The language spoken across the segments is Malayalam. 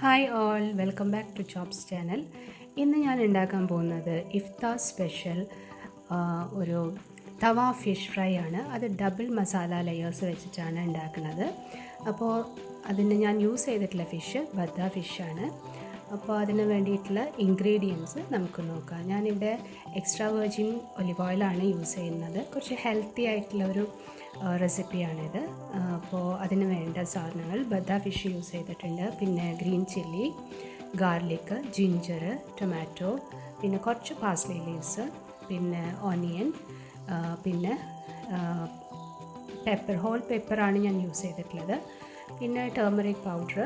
Hi all welcome back to Chops channel ഇന്ന് ഞാൻ ഉണ്ടാക്കാൻ പോകുന്നത് ഇഫ്താർ സ്പെഷ്യൽ ഒരു തവ ഫിഷ് ഫ്രൈ ആണ്. അത് ഡബിൾ മസാല ലെയേഴ്സ് വെച്ചിട്ടാണ് ഉണ്ടാക്കുന്നത്. അപ്പോൾ അതിന് ഞാൻ യൂസ് ചെയ്തിട്ടുള്ള ഫിഷ് ബദ്ദ ഫിഷാണ് അപ്പോൾ അതിന് വേണ്ടിയിട്ടുള്ള ഇൻഗ്രീഡിയൻസ് നമുക്ക് നോക്കാം. ഞാനിവിടെ എക്സ്ട്രാ വെർജിൻ ഒലിവ് ഓയിലാണ് യൂസ് ചെയ്യുന്നത്. കുറച്ച് ഹെൽത്തി ആയിട്ടുള്ള ഒരു റെസിപ്പിയാണിത് അപ്പോൾ അതിന് വേണ്ട സാധനങ്ങൾ ബദ ഫിഷ് യൂസ് ചെയ്തിട്ടുണ്ട്. പിന്നെ green chilli garlic ginger tomato പിന്നെ കുറച്ച് പാസ്ലി ലീവ്സ് പിന്നെ ഓണിയൻ പിന്നെ പെപ്പർ ഹോൾ പെപ്പറാണ് ഞാൻ യൂസ് ചെയ്തിട്ടുള്ളത്. പിന്നെ ടേമറിക് പൗഡർ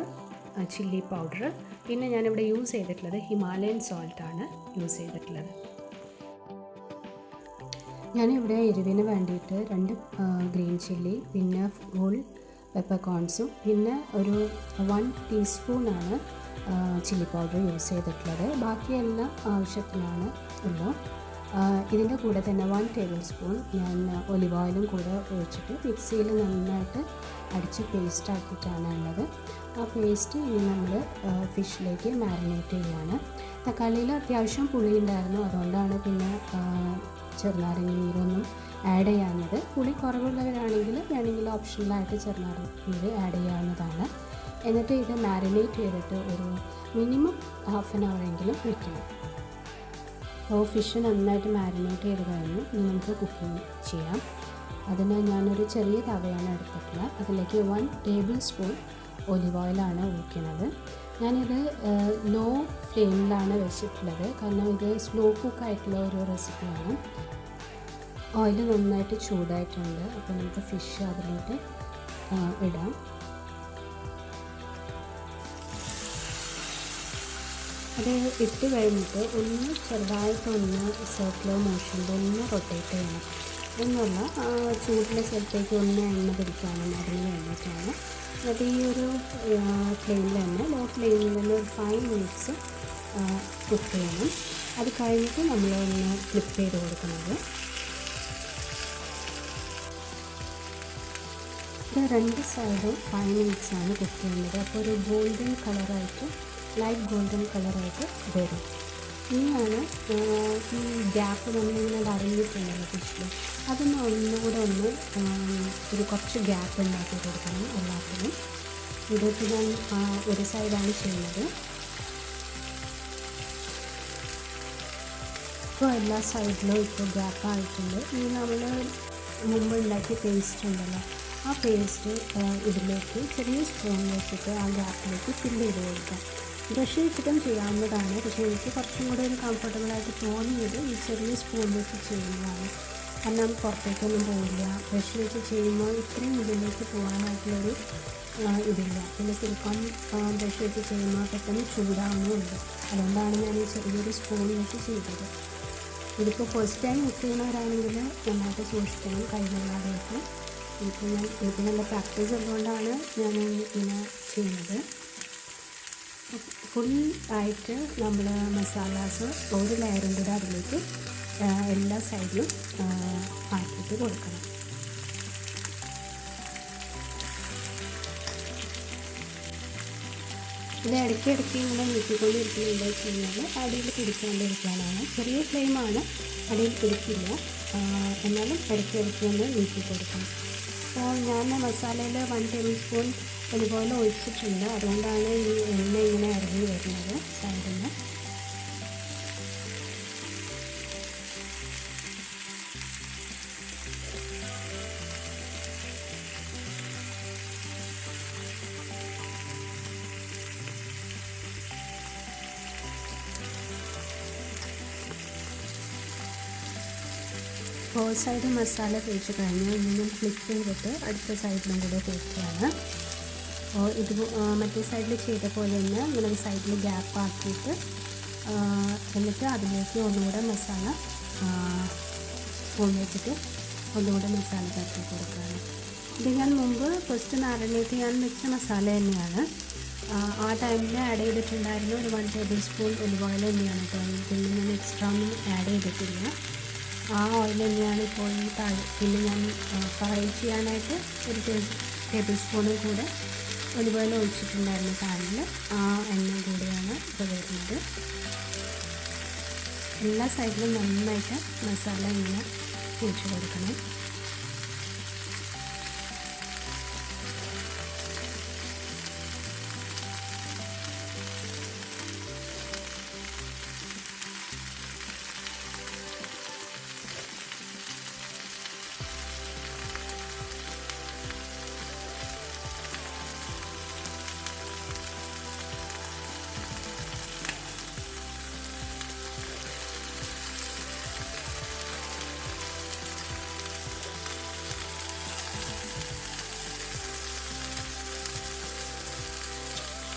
ചില്ലി പൗഡർ. പിന്നെ ഞാനിവിടെ യൂസ് ചെയ്തിട്ടുള്ളത് ഹിമാലയൻ സോൾട്ടാണ് യൂസ് ചെയ്തിട്ടുള്ളത്. ഞാനിവിടെ എരിവിന് വേണ്ടിയിട്ട് രണ്ട് ഗ്രീൻ ചില്ലി പിന്നെ ഫുൾ പെപ്പർ കോൺസും പിന്നെ ഒരു വൺ ടീസ്പൂണാണ് ചില്ലി പൗഡർ യൂസ് ചെയ്തിട്ടുള്ളത്. ബാക്കിയെല്ലാം ആവശ്യത്തിനാണ് ഉള്ളൂ ഇതിന്റെ കൂടെ തന്നെ വൺ ടേബിൾ സ്പൂൺ ഞാൻ ഒലിവ് ഓയിലും കൂടെ ഒഴിച്ചിട്ട് മിക്സിയിൽ നന്നായിട്ട് അടിച്ച് പേസ്റ്റ് ആക്കിയിട്ടാണ് ഉള്ളത്. ആ പേസ്റ്റ് ഇനി നമ്മൾ ഫിഷിലേക്ക് മാരിനേറ്റ് ചെയ്യുകയാണ്. തക്കാളിയിൽ അത്യാവശ്യം പുളി ഉണ്ടായിരുന്നു. അതുകൊണ്ടാണ് പിന്നെ ചെറുനാരങ്ങ നീരൊന്നും ആഡ് ചെയ്യാവുന്നത് പുളി കുറവുള്ളവരാണെങ്കിൽ വേണമെങ്കിൽ ഓപ്ഷണലായിട്ട് ചെറുനാരങ്ങ നീര് ആഡ് ചെയ്യാവുന്നതാണ്. എന്നിട്ട് ഇത് മാരിനേറ്റ് ചെയ്തിട്ട് ഒരു മിനിമം ഹാഫ് ആൻ അവറെങ്കിലും വെക്കണം. അപ്പോൾ ഫിഷ് നന്നായിട്ട് മാരിനേറ്റ് ചെയ്ത് കഴിഞ്ഞു ഇനി നമുക്ക് കുക്കിംഗ് ചെയ്യാം. അതിന് ഞാനൊരു ചെറിയ തവയാണ് എടുത്തിട്ടുള്ളത്. അതിലേക്ക് വൺ ടേബിൾ സ്പൂൺ ഒലിവ് ഓയിലാണ് ഒഴിക്കുന്നത്. ഞാനിത് ലോ ഫ്ലെയിമിലാണ് വെച്ചിട്ടുള്ളത്. കാരണം ഇത് സ്ലോ കുക്കായിട്ടുള്ള ഒരു റെസിപ്പിയാണ് ഓയിൽ നന്നായിട്ട് ചൂടായിട്ടുണ്ട്. അപ്പോൾ നമുക്ക് ഫിഷ് അതിലോട്ട് ഇടാം. അത് ഇട്ട് കഴിഞ്ഞിട്ട് ഒന്ന് ചെറുതായിട്ടൊന്ന് സർക്കുലർ മോഷനിൽ ഒന്ന് റൊട്ടേറ്റ് ചെയ്യണം. എന്നുള്ള ആ ചൂടുള്ള സ്ഥലത്തേക്ക് ഒന്ന് എണ്ണ പിടിക്കാനും അതിന് വേണ്ടിയിട്ടാണ്. എന്നിട്ട് ഈ ഒരു ഫ്ലെയിമിൽ തന്നെ ലോ ഫ്ലെയിമിൽ തന്നെ ഒരു ഫൈവ് മിനിറ്റ്സ് കുക്ക് ചെയ്യണം. അത് കഴിഞ്ഞിട്ട് നമ്മൾ ഒന്ന് ഫ്ലിപ്പ് ചെയ്ത് കൊടുക്കുന്നത്. രണ്ട് സൈഡും ഫൈവ് മിനിറ്റ്സാണ് കുക്ക് ചെയ്യേണ്ടത് അപ്പോൾ ഒരു ഗോൾഡൻ കളറായിട്ട് ലൈറ്റ് ഗോൾഡൻ കളറായിട്ട് വരും. ഇനിയാണ് ഈ ഗ്യാപ്പ് നമ്മളിങ്ങനെ വരഞ്ഞിട്ടുണ്ടല്ലോ ഫിഷിൽ അതൊന്ന് ഒന്നുകൂടെ ഒന്ന് ഒരു കുറച്ച് ഗ്യാപ്പ് ഉണ്ടാക്കി കൊടുക്കണം എല്ലാത്തിനും. ഇതൊക്കെ ഞാൻ ഒരു സൈഡാണ് ചെയ്യുന്നത്. ഇപ്പോൾ എല്ലാ സൈഡിലും ഇപ്പോൾ ഗ്യാപ്പ് ആയിട്ടുണ്ട്. ഇനി നമ്മൾ മുമ്പ് ഉണ്ടാക്കിയ പേസ്റ്റ് ഉണ്ടല്ലോ ആ പേസ്റ്റ് ഇതിലേക്ക് ചെറിയ സ്പൂൺ ആ ഗ്യാപ്പിലേക്ക് ഫില്ല് ചെയ്ത് കൊടുക്കാം. ബ്രഷ് വെച്ചിട്ടും ചെയ്യാവുന്നതാണ്. പക്ഷേ എനിക്ക് കുറച്ചും കൂടെ ഒരു കംഫർട്ടബിളായിട്ട് തോന്നിയത് ഈ ചെറിയ സ്പൂൺ വെച്ച് ചെയ്യുന്നതാണ്. കാരണം പുറത്തേക്കൊന്നും പോവില്ല. ബ്രഷ് വെച്ച് ചെയ്യുമ്പോൾ ഇത്രയും ഉള്ളിലേക്ക് പോകാനായിട്ടുള്ളൊരു ഇതില്ല. പിന്നെ സിലിക്കോൺ ബ്രഷ് വെച്ച് ചെയ്യുമ്പോൾ പെട്ടെന്ന് ചൂടാവുന്നുണ്ട് അതുകൊണ്ടാണ് ഞാൻ ഈ ചെറിയൊരു സ്പൂൺ വെച്ച് ചെയ്തത്. ഇതിപ്പോൾ ഫസ്റ്റ് ടൈം കുക്ക് ചെയ്യുന്നവരാണെങ്കിൽ നന്നായിട്ട് സൂക്ഷിക്കണം കൈകളിലാതെയൊക്കെ ഇപ്പോൾ ഞാൻ നല്ല പ്രാക്ടീസ് ഉള്ളതുകൊണ്ടാണ് ഞാൻ ഇങ്ങനെ ചെയ്യുന്നത്. ഫുൾ ആയിട്ട് നമ്മൾ മസാലാസ് ഒരു ലെയറും കൂടെ അതിലേക്ക് എല്ലാ സൈഡിലും ആക്കിയിട്ട് കൊടുക്കണം. ഇത് ഇടയ്ക്ക് ഇടയ്ക്ക് ഇങ്ങനെ നീക്കിക്കൊണ്ടിരിക്കുന്നുണ്ട് വെച്ച് കഴിഞ്ഞാൽ അടിയിൽ പിടിക്കാണ്ടിരിക്കാനാണ്. ചെറിയ ഫ്ലെയിമാണ് അടിയിൽ പിടിക്കില്ല. എന്നാലും ഇടയ്ക്ക് ഇടയ്ക്ക് ഒന്ന് നീക്കി കൊടുക്കണം അപ്പോൾ ഞാൻ മസാലയിൽ വൺ ടേബിൾ സ്പൂൺ ഒരുപോലെ ഒഴിച്ചിട്ടുണ്ട്. അതുകൊണ്ടാണ് ഈ എണ്ണ ഇങ്ങനെ ഇറങ്ങി വരുന്നത്. സൈഡിൽ നിന്ന് ഫോർ സൈഡ് മസാല തേച്ച് കഴിഞ്ഞാൽ ഇന്നും ഫ്ലിപ്പ് ചെയ്തിട്ട് അടുത്ത സൈഡിലും കൂടെ തേക്കുകയാണ്. അപ്പോൾ ഇത് മറ്റേ സൈഡിൽ ചെയ്ത പോലെ തന്നെ ഇങ്ങനെ സൈഡിൽ ഗ്യാപ്പ് ആക്കിയിട്ട് എന്നിട്ട് അതിലേക്ക് ഒന്നുകൂടെ മസാല സ്പൂൺ വെച്ചിട്ട് ഒന്നുകൂടെ മസാല തട്ടി കൊടുക്കുകയാണ്. ഇത് ഞാൻ മുമ്പ് ഫസ്റ്റ് മാറിനേറ്റ് ചെയ്യാൻ വെച്ച മസാല തന്നെയാണ്. ആ, ആ ടൈമിൽ ആഡ് ചെയ്തിട്ടുണ്ടായിരുന്നു ഒരു one tablespoon olive oil തന്നെയാണ് കേട്ടോ. പിന്നെ ഞാൻ എക്സ്ട്രാ ഒന്നും ആഡ് ചെയ്തിട്ടില്ല. ആ ഓയിൽ തന്നെയാണ് ഇപ്പോൾ ഈ താഴെ പിന്നെ ഞാൻ ഫ്രൈ ചെയ്യാനായിട്ട് ഒരു ടേബിൾ സ്പൂണും കൂടെ അതുപോലെ ഒഴിച്ചിട്ടുണ്ടായിരുന്ന പാനിൽ ആ എണ്ണ കൂടിയാണ് ഇപ്പോൾ വരുന്നത്. എല്ലാ സൈഡിലും നന്നായിട്ട് മസാല എണ്ണ ഒഴിച്ചു കൊടുക്കണം.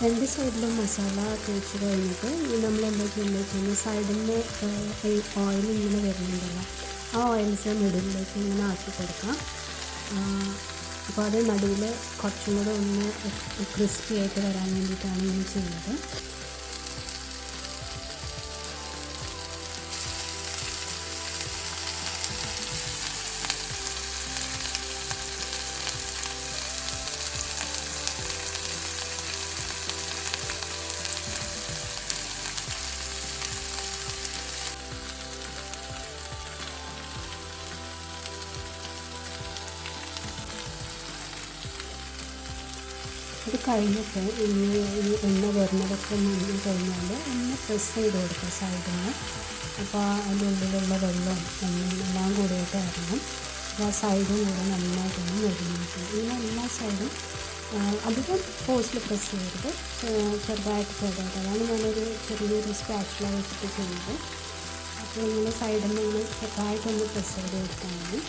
രണ്ട് സൈഡിലും മസാല തേച്ച് കഴിഞ്ഞിട്ട് നമ്മൾ എന്താ ചെയ്യുന്നത് വെച്ച് കഴിഞ്ഞാൽ സൈഡിൽ നിന്ന് ഓയിൽ ഇങ്ങനെ വരുന്നുണ്ടല്ലോ. ആ ഓയിൽസ് മിഡിലേക്ക് ഇങ്ങനെ ആക്കി കൊടുക്കാം. അപ്പോൾ അത് നടുവിൽ കുറച്ചും കൂടെ ഒന്ന് ക്രിസ്പി ആയിട്ട് വരാൻ വേണ്ടിയിട്ടാണ് ഞാൻ ചെയ്യുന്നത്. ഇത് കഴിഞ്ഞിട്ട് ഈ ഈ എണ്ണ വരുന്നതൊക്കെ നിന്ന് കഴിഞ്ഞാൽ ഒന്ന് പ്രസ് ചെയ്ത് കൊടുക്കുക സൈഡിൽ നിന്ന് അപ്പോൾ അതിന്റെ ഉള്ളിലുള്ള വെള്ളം എണ്ണയും എല്ലാം കൂടിയിട്ട് ഇറങ്ങും. അപ്പോൾ ആ സൈഡും കൂടെ നന്നായിട്ടൊന്ന് മൊരിഞ്ഞിട്ട് ഇങ്ങനെ എല്ലാ സൈഡും അധികം ഫോഴ്സിൽ പ്രസ് ചെയ്യരുത്. ചെറുതായിട്ട് ചെറുതായിട്ട് അതാണ് ഞാനൊരു ചെറിയൊരു സ്പാച്ചില വെച്ചിട്ട് ചെയ്യുന്നത്. അപ്പോൾ ഇങ്ങനെ സൈഡിൽ നിന്ന് ചെറുതായിട്ടൊന്ന് പ്രസ് ചെയ്ത് കൊടുത്താൽ മതി.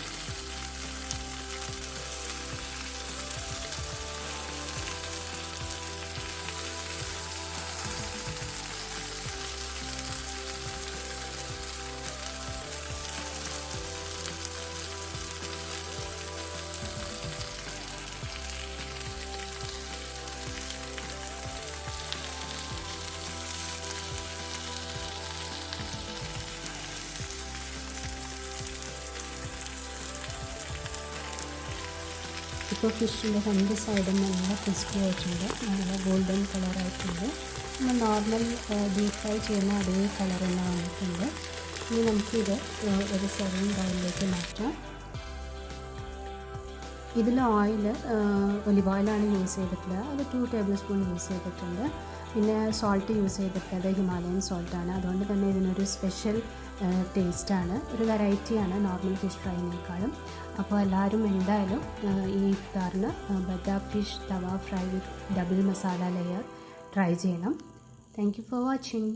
ഇപ്പോൾ ഫിഷിന്റെ രണ്ട് സൈഡും നല്ല ക്രിസ്പി ആയിട്ടുണ്ട്. നല്ല ഗോൾഡൻ കളറായിട്ടുണ്ട് നമ്മൾ നോർമൽ ഡീപ് ഫ്രൈ ചെയ്യുന്ന അതേ കളർ തന്നെ വന്നിട്ടുണ്ട്. ഇനി നമുക്കിത് ഒരു സെർവിങ് ബൗളിലേക്ക് മാറ്റാം. ഇതിൽ ഓയിൽ ഒലിവ് ഓയിലാണ് യൂസ് ചെയ്തിട്ടുള്ളത്. അത് ടു ടേബിൾ സ്പൂൺ യൂസ് ചെയ്തിട്ടുണ്ട്. പിന്നെ സോൾട്ട് യൂസ് ചെയ്തിട്ടുള്ളത് ഹിമാലയൻ സോൾട്ടാണ് അതുകൊണ്ട് തന്നെ ഇതിനൊരു സ്പെഷ്യൽ ടേസ്റ്റാണ് ഒരു വെറൈറ്റിയാണ് നോർമൽ ഫിഷ് ഫ്രൈനേക്കാളും അപ്പോൾ എല്ലാവരും എന്തായാലും ഈ ഇഫ്താറിന് ബദ fish tawa fry with double masala layer try ചെയ്യണം. Thank you for watching